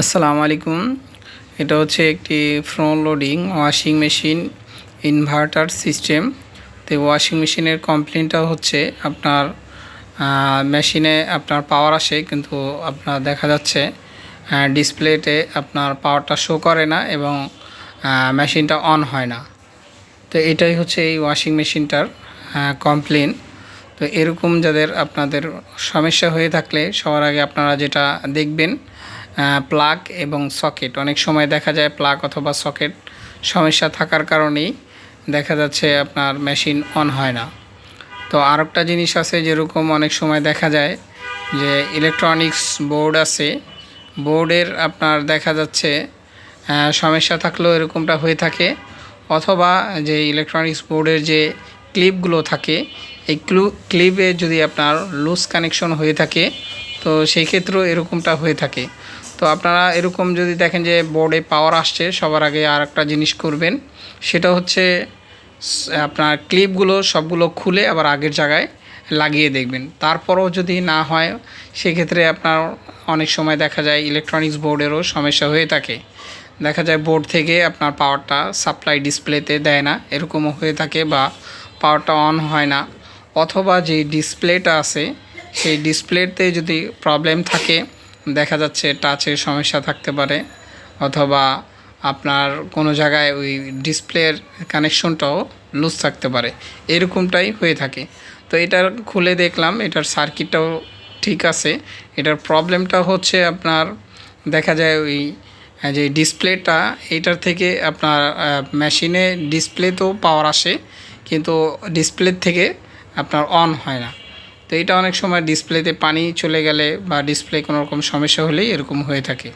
আসসালামু আলাইকুম। এটা হচ্ছে একটি front loading washing machine inverter system তো ওয়াশিং মেশিনের কমপ্লেনটা হচ্ছে আপনার মেশিনে আপনার পাওয়ার আসে কিন্তু আপনার দেখা যাচ্ছে ডিসপ্লেতে আপনার পাওয়ারটা শো করে না এবং মেশিনটা অন হয় না। তো এটাই হচ্ছে এই ওয়াশিং মেশিনটার কমপ্লেন তো এরকম যাদের আপনাদের সমস্যা হয়ে থাকলে সবার আগে আপনারা যেটা দেখবেন প্লাগ এবং সকেট অনেক সময় দেখা যায় প্লাগ অথবা সকেট সমস্যা থাকার কারণেই দেখা যাচ্ছে আপনার মেশিন অন হয় না। তো আরেকটা জিনিস আছে যেরকম অনেক সময় দেখা যায় যে ইলেকট্রনিক্স বোর্ড আছে বোর্ডের আপনার দেখা যাচ্ছে সমস্যা থাকলেও এরকমটা হয়ে থাকে। অথবা যে ইলেকট্রনিক্স বোর্ডের যে ক্লিপগুলো থাকে, এই ক্লু ক্লিপে যদি আপনার লুজ কানেকশন হয়ে থাকে, তো সেই ক্ষেত্রেও এরকমটা হয়ে থাকে। তো আপনারা এরকম যদি দেখেন যে বোর্ডে পাওয়ার আসছে, সবার আগে আর একটা জিনিস করবেন। সেটা হচ্ছে আপনার ক্লিপগুলো সবগুলো খুলে আবার আগের জায়গায় লাগিয়ে দেখবেন। তারপরও যদি না হয়, সেক্ষেত্রে আপনার অনেক সময় দেখা যায় ইলেকট্রনিক্স বোর্ডেরও সমস্যা হয়ে থাকে। দেখা যায় বোর্ড থেকে আপনার পাওয়ারটা সাপ্লাই ডিসপ্লেতে দেয় না, এরকমও হয়ে থাকে বা পাওয়ারটা অন হয় না। অথবা যে ডিসপ্লেটা আছে, সেই ডিসপ্লেতে যদি প্রবলেম থাকে দেখা যাচ্ছে টাচের সমস্যা থাকতে পারে, অথবা আপনার কোনো জায়গায় ওই ডিসপ্লের কানেকশনটাও লুজ থাকতে পারে। এরকমটাই হয়ে থাকে। তো এটার খুলে দেখলাম, এটার সার্কিটটাও ঠিক আছে। এটার প্রবলেমটা হচ্ছে আপনার, দেখা যায় ওই যে ডিসপ্লেটা এটার থেকে আপনার মেশিনে ডিসপ্লে তো পাওয়ার আসে, কিন্তু ডিসপ্লের থেকে আপনার অন হয় না। তো এটা অনেক সময় ডিসপ্লেতে পানি চলে গেলে বা ডিসপ্লে কোনো রকম সমস্যা হলেই এরকম হয়ে থাকে।